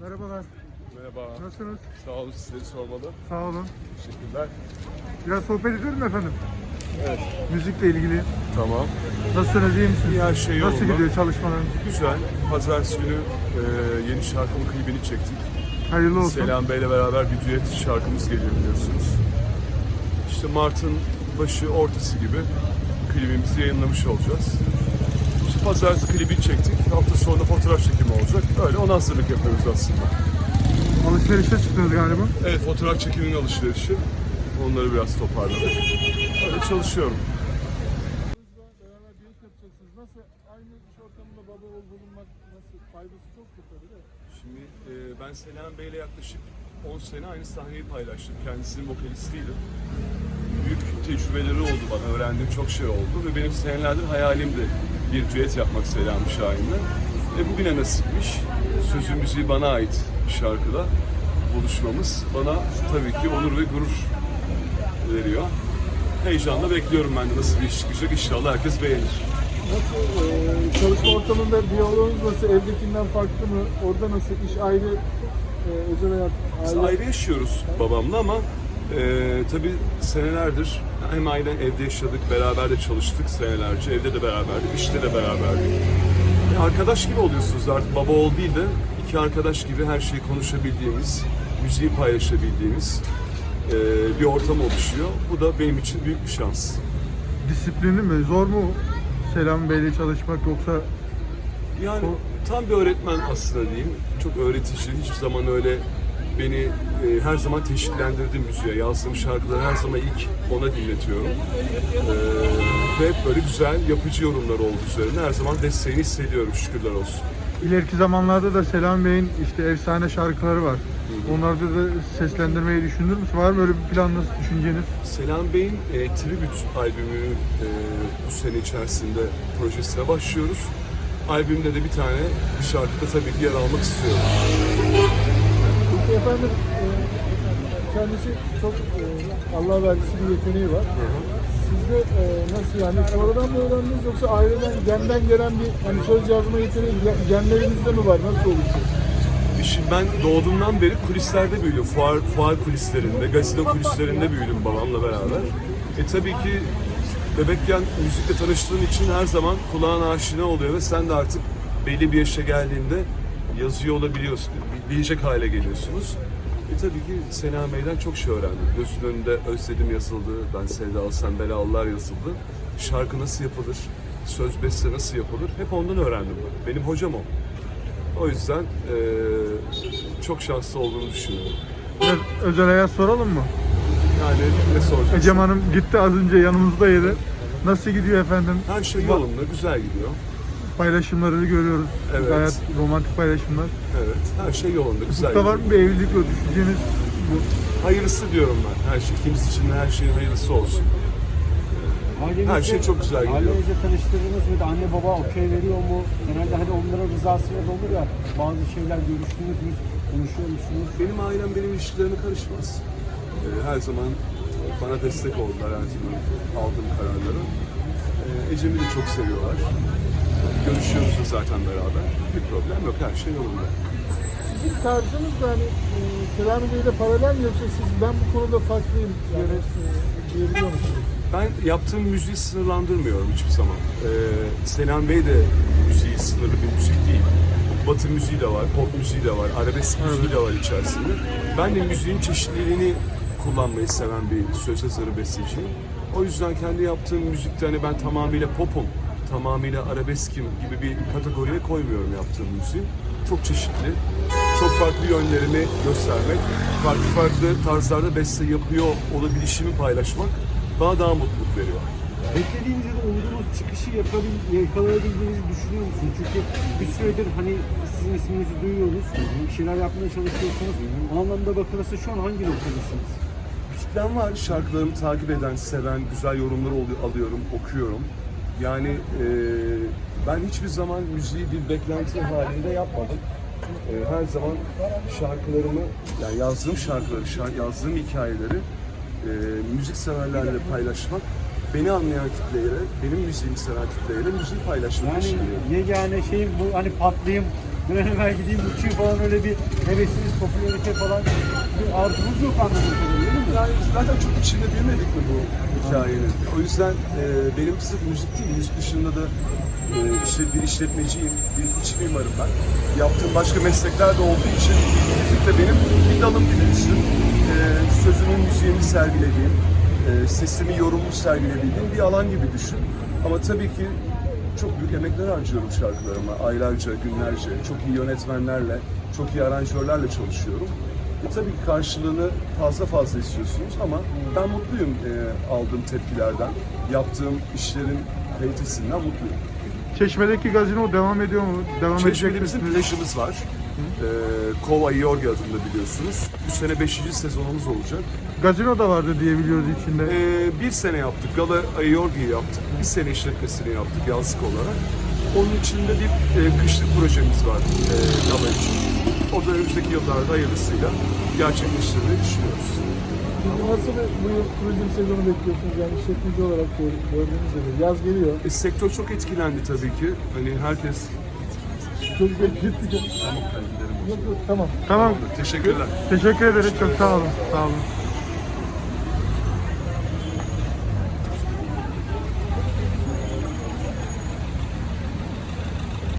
Merhabalar. Merhaba. Nasılsınız? Sağ olun sizleri sormalı. Sağ olun. Teşekkürler. Biraz sohbet edelim efendim. Evet. Müzikle ilgili. Tamam. Nasılsınız? iyi misiniz? İyi her şey Nasıl yolunda. gidiyor çalışmalarınız? Güzel. Pazartesi günü e, yeni şarkımın klibini çektik. Hayırlı olsun. Selam Bey'le beraber bir düet şarkımız geliyor biliyorsunuz. İşte Mart'ın başı ortası gibi klibimizi yayınlamış olacağız. Pazartesi klibi çektik. Hafta sonu fotoğraf çekimi olacak. Öyle ona hazırlık yapıyoruz aslında. Alışverişe çıktınız galiba. Evet fotoğraf çekiminin alışverişi. Onları biraz toparladık. Öyle çalışıyorum. Nasıl? Aynı iş ortamında baba oğul bulunmak nasıl? Faydası çok çok tabii de. Şimdi e, ben Selam Bey'le yaklaşık 10 sene aynı sahneyi paylaştım. Kendisinin vokalistiydim. Büyük tecrübeleri oldu bana, öğrendiğim çok şey oldu ve benim senelerdir hayalimdi bir düet yapmak Selam Şahin'le. Ve bugüne nasipmiş. Sözü müziği bana ait bir şarkıda buluşmamız bana tabii ki onur ve gurur veriyor. Heyecanla bekliyorum ben de nasıl bir iş çıkacak. İnşallah herkes beğenir. Nasıl? e, çalışma ortamında diyaloğunuz nasıl? Evdekinden farklı mı? Orada nasıl? İş ayrı, e, özel hayat Biz ayrı. ayrı yaşıyoruz babamla ama e, tabii senelerdir hem ailen evde yaşadık, beraber de çalıştık senelerce. Evde de beraberdik, işte de beraberdik. E, arkadaş gibi oluyorsunuz artık. Baba oğul değil de iki arkadaş gibi her şeyi konuşabildiğimiz, müziği paylaşabildiğimiz e, bir ortam oluşuyor. Bu da benim için büyük bir şans. Disiplini mi? Zor mu Selam Bey'le çalışmak yoksa Yani tam bir öğretmen aslında diyeyim. Çok öğretici. Hiçbir zaman öyle beni e, her zaman teşviklendirdi müziğe. Yazdığım şarkıları her zaman ilk ona dinletiyorum. E, ve hep böyle güzel, yapıcı yorumlar oldu üzerine. Her zaman desteğini hissediyorum şükürler olsun. ileriki zamanlarda da Selam Bey'in işte efsane şarkıları var. Onlarda da seslendirmeyi düşünür müsün? Var mı öyle bir planınız, düşünceniz? Selam Bey'in e, Tribute albümü e, bu sene içerisinde projesine başlıyoruz. Albümde de bir tane bir şarkıda tabii ki yer almak istiyorum. Efendim e, kendisi çok e, Allah vergisi bir yeteneği var. Sizde e, nasıl yani sonradan mı öğrendiniz yoksa aileden genden gelen bir hani söz yazma yeteneği gen- genlerinizde mi var? Nasıl oluşuyor? Şimdi ben doğduğumdan beri kulislerde büyüdüm. Fuar, fuar kulislerinde, gazino kulislerinde büyüdüm babamla beraber. E tabii ki bebekken müzikle tanıştığın için her zaman kulağın aşina oluyor ve sen de artık belli bir yaşa geldiğinde yazıyor olabiliyorsun, bilecek hale geliyorsunuz. E tabii ki Sena Bey'den çok şey öğrendim. Gözünün önünde Özledim yazıldı, Ben Sevdalı Sen Belalılar yazıldı. Şarkı nasıl yapılır, söz beste nasıl yapılır hep ondan öğrendim ben. Benim hocam o. O yüzden eee, çok şanslı olduğunu düşünüyorum. Biraz özel hayat soralım mı? Yani ne soracağım? Ecem Hanım gitti az önce yanımızdaydı. Nasıl gidiyor efendim? Her şey yolunda, güzel gidiyor. Paylaşımları görüyoruz. Evet. Gayet romantik paylaşımlar. Evet, her şey yolunda, güzel Ufukta var mı bir evlilik düşünceniz? Bu Hayırlısı diyorum ben. Her şey, ikimiz için her şeyin hayırlısı olsun. Ailenizle- Her şey çok güzel gidiyor. Ailenizle tanıştırdınız mı? Anne baba okey veriyor mu? Genelde hani onların rızasıyla da olur ya bazı şeyler görüştünüz mü? Konuşuyor musunuz? Benim ailem benim ilişkilerime karışmaz. Eee, her zaman bana destek oldular her zaman aldığım kararları. Eee, Ecem'i de çok seviyorlar. Görüşüyoruz da zaten beraber. Bir problem yok, her şey yolunda. Sizin tarzınız da hani e, Selami Bey'le paralel mi yoksa siz ben bu konuda farklıyım yani, e, diyebiliyor musunuz? Ben yaptığım müziği sınırlandırmıyorum hiçbir zaman. Ee, Selam Bey de müziği sınırlı bir müzik değil. Batı müziği de var, pop müziği de var, arabesk müziği de var içerisinde. Ben de müziğin çeşitliliğini kullanmayı seven bir söz yazarı besteciyim. O yüzden kendi yaptığım müzikte hani ben tamamıyla popum, tamamıyla arabeskim gibi bir kategoriye koymuyorum yaptığım müziği. Çok çeşitli, çok farklı yönlerimi göstermek, farklı farklı tarzlarda beste yapıyor olabilişimi paylaşmak bana daha mutluluk veriyor. Beklediğiniz ya da umduğunuz çıkışı yapabil, yakalayabildiğinizi düşünüyor musunuz? Çünkü bir süredir hani sizin isminizi duyuyoruz. Bir şeyler yapmaya çalışıyorsunuz. O anlamda bakılırsa şu an hangi noktadasınız? kitlem var. Şarkılarımı takip eden, seven, güzel yorumlar oluyor, alıyorum, okuyorum. Yani e, ben hiçbir zaman müziği bir beklenti halinde yapmadım. E, her zaman şarkılarımı, yani yazdığım şarkıları, şar- yazdığım hikayeleri e, müzik severlerle paylaşmak, beni anlayan kitlelere, benim müziğimi seven kitlelere müziği paylaşmak Yani için. yegane şey bu hani patlayayım evvel gideyim uçayım falan öyle bir hevesiniz, popülarite falan bir arzunuz yok anladığım kadarıyla değil mi? Yani zaten çok içinde büyümedik mi bu hikayenin? O yüzden e, benim sırf müzik değil, müzik dışında da e, işte bir işletmeciyim, bir iç mimarım ben. Yaptığım başka meslekler de olduğu için müzik de benim bir dalım gibi. E, sözümün müziğini sergilediğim, e, sesimi, yorumumu sergilebildiğim bir alan gibi düşün. Ama tabii ki çok büyük emekler harcıyorum şarkılarıma. Aylarca, günlerce, çok iyi yönetmenlerle, çok iyi aranjörlerle çalışıyorum. E, tabii ki karşılığını fazla fazla istiyorsunuz ama ben mutluyum e, aldığım tepkilerden, yaptığım işlerin kalitesinden mutluyum. Çeşme'deki gazino devam ediyor mu? Devam edecek Çeşmede bizim misiniz? plajımız var. E, Kova Iorgi adında biliyorsunuz. Bu sene 5. sezonumuz olacak. Gazino da vardı diye biliyoruz içinde. E, bir sene yaptık, Gala Iorgi'yi yaptık. Bir sene işletmesini yaptık yazlık olarak. Onun içinde bir e, kışlık projemiz var e, Gala için. O da önümüzdeki yıllarda hayırlısıyla gerçekleştirmeyi düşünüyoruz. Nasıl bu yıl turizm sezonu bekliyorsunuz yani işletmeci olarak gör- gördüğünüz gibi. Yaz geliyor. E, sektör çok etkilendi tabii ki. Hani herkes... Çok beklettik. Tamam, ben giderim. Yok yok tamam. Tamam. Teşekkürler. Teşekkür ederiz. Çok sağ olun. Sağ olun.